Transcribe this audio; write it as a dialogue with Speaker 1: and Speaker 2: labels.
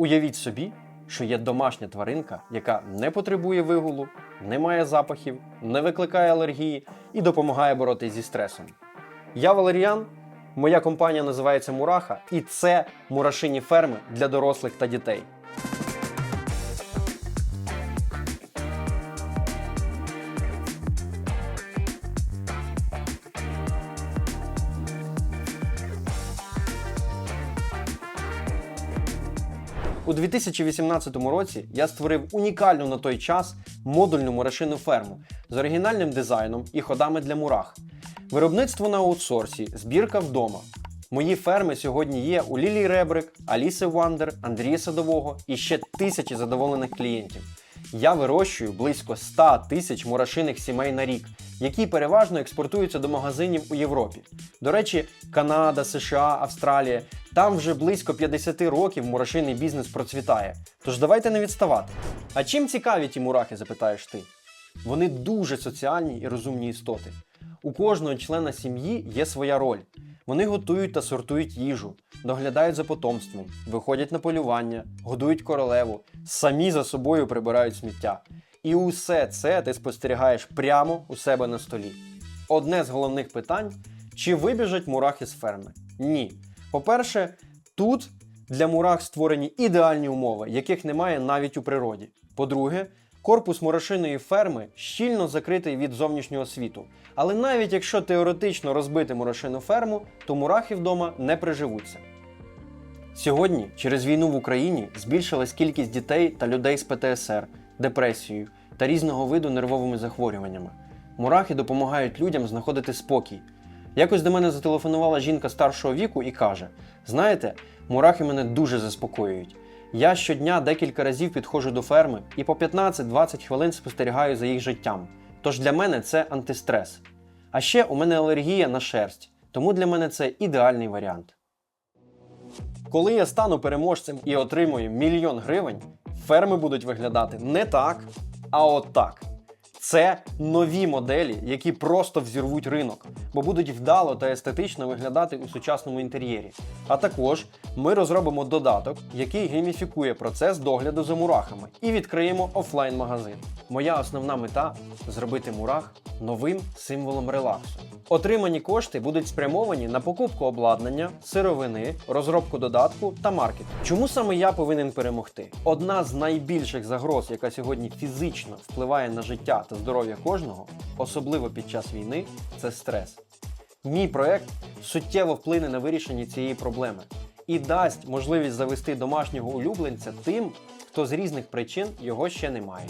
Speaker 1: Уявіть собі, що є домашня тваринка, яка не потребує вигулу, не має запахів, не викликає алергії і допомагає боротися зі стресом. Я Валеріан, моя компанія називається Мураха, і це мурашині ферми для дорослих та дітей. У 2018 році я створив унікальну на той час модульну мурашину ферму з оригінальним дизайном і ходами для мурах. Виробництво на аутсорсі, збірка вдома. Мої ферми сьогодні є у Лілії Ребрик, Аліси Вандер, Андрія Садового і ще тисячі задоволених клієнтів. Я вирощую близько 100 тисяч мурашиних сімей на рік, які переважно експортуються до магазинів у Європі. До речі, Канада, США, Австралія. Там вже близько 50 років мурашиний бізнес процвітає. Тож давайте не відставати. А чим цікаві ті мурахи, запитаєш ти? Вони дуже соціальні і розумні істоти. У кожного члена сім'ї є своя роль. Вони готують та сортують їжу, доглядають за потомством, виходять на полювання, годують королеву, самі за собою прибирають сміття. І усе це ти спостерігаєш прямо у себе на столі. Одне з головних питань: чи вибіжать мурахи з ферми? Ні. По-перше, тут для мурах створені ідеальні умови, яких немає навіть у природі. По-друге, корпус мурашиної ферми щільно закритий від зовнішнього світу. Але навіть якщо теоретично розбити мурашину ферму, то мурахи вдома не приживуться. Сьогодні через війну в Україні збільшилась кількість дітей та людей з ПТСР, депресією та різного виду нервовими захворюваннями. Мурахи допомагають людям знаходити спокій. Якось до мене зателефонувала жінка старшого віку і каже: Знаєте, мурахи мене дуже заспокоюють. Я щодня декілька разів підходжу до ферми і по 15-20 хвилин спостерігаю за їх життям. Тож для мене це антистрес. А ще у мене алергія на шерсть, тому для мене це ідеальний варіант. Коли я стану переможцем і отримую мільйон гривень, ферми будуть виглядати не так, а от. Це нові моделі, які просто взірвуть ринок, бо будуть вдало та естетично виглядати у сучасному інтер'єрі. А також ми розробимо додаток, який гейміфікує процес догляду за мурахами, і відкриємо офлайн-магазин. Моя основна мета зробити мурах новим символом релаксу. Отримані кошти будуть спрямовані на покупку обладнання, сировини, розробку додатку та маркетинг. Чому саме я повинен перемогти? Одна з найбільших загроз, яка сьогодні фізично впливає на життя та здоров'я кожного, особливо під час війни, це стрес. Мій проект суттєво вплине на вирішення цієї проблеми і дасть можливість завести домашнього улюбленця тим, хто з різних причин його ще не має.